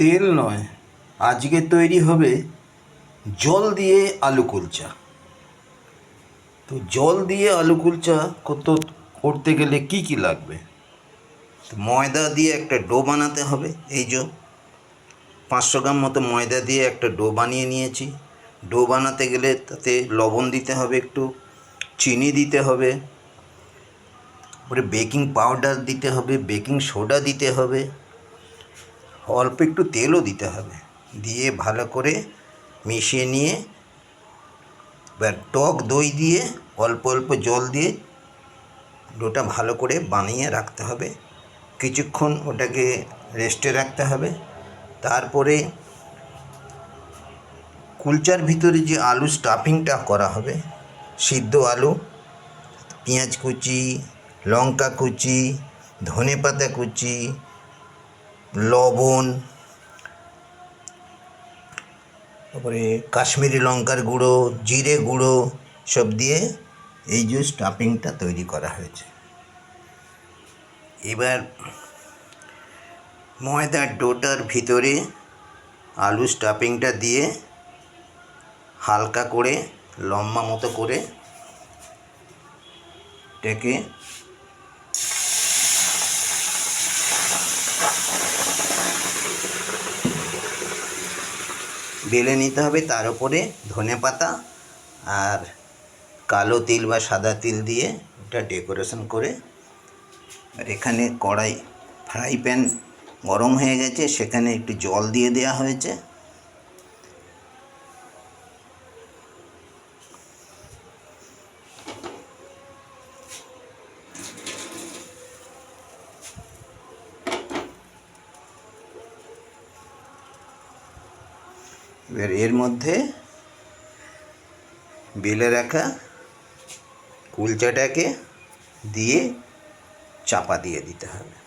তেল নয়, আজকে তৈরি হবে জল দিয়ে আলু কুলচা। তো জল দিয়ে আলু কুলচা কত করতে গেলে কি কি লাগবে? ময়দা দিয়ে একটা ডো বানাতে হবে, এই যে পাঁচশো গ্রাম মতো ময়দা দিয়ে একটা ডো বানিয়ে নিয়েছি। ডো বানাতে গেলে তাতে লবণ দিতে হবে একটু, চিনি দিতে হবে তারপরে বেকিং পাউডার দিতে হবে, বেকিং সোডা দিতে হবে। অল্প একটু তেলও দিতে হবে। দিয়ে ভালো করে মিশিয়ে নিয়ে এবার টক দই দিয়ে অল্প অল্প জল দিয়ে ডোটা ভালো করে বানিয়ে রাখতে হবে। কিছুক্ষণ ওটাকে রেস্টে রাখতে হবে। তারপরে কুলচার ভিতরে যে আলু স্টাফিংটা করা হবে, সিদ্ধ আলু, পেঁয়াজ কুচি, লঙ্কা কুচি ধনে পাতা কুচি লবণ, তারপরে কাশ্মীরি লঙ্কার গুঁড়ো, জিরে গুঁড়ো সব দিয়ে এই যে স্টাফিংটা তৈরি করা হয়েছে। এবার ময়দার ডোটার ভিতরে আলু স্টাফিংটা দিয়ে হালকা করে, লম্বা মতো করে, এটাকে বেলে নিতে হবে, তার উপরে ধনে পাতা আর কালো তিল বা সাদা তিল দিয়ে ওটা ডেকোরেশন করে। আর এখানে কড়াই ফ্রাই প্যান গরম হয়ে গেছে, সেখানে একটু জল দিয়ে দেওয়া হয়েছে। এবার এর মধ্যে বেলে রাখা কুলচাটাকে দিয়ে চাপা দিয়ে দিতে হবে।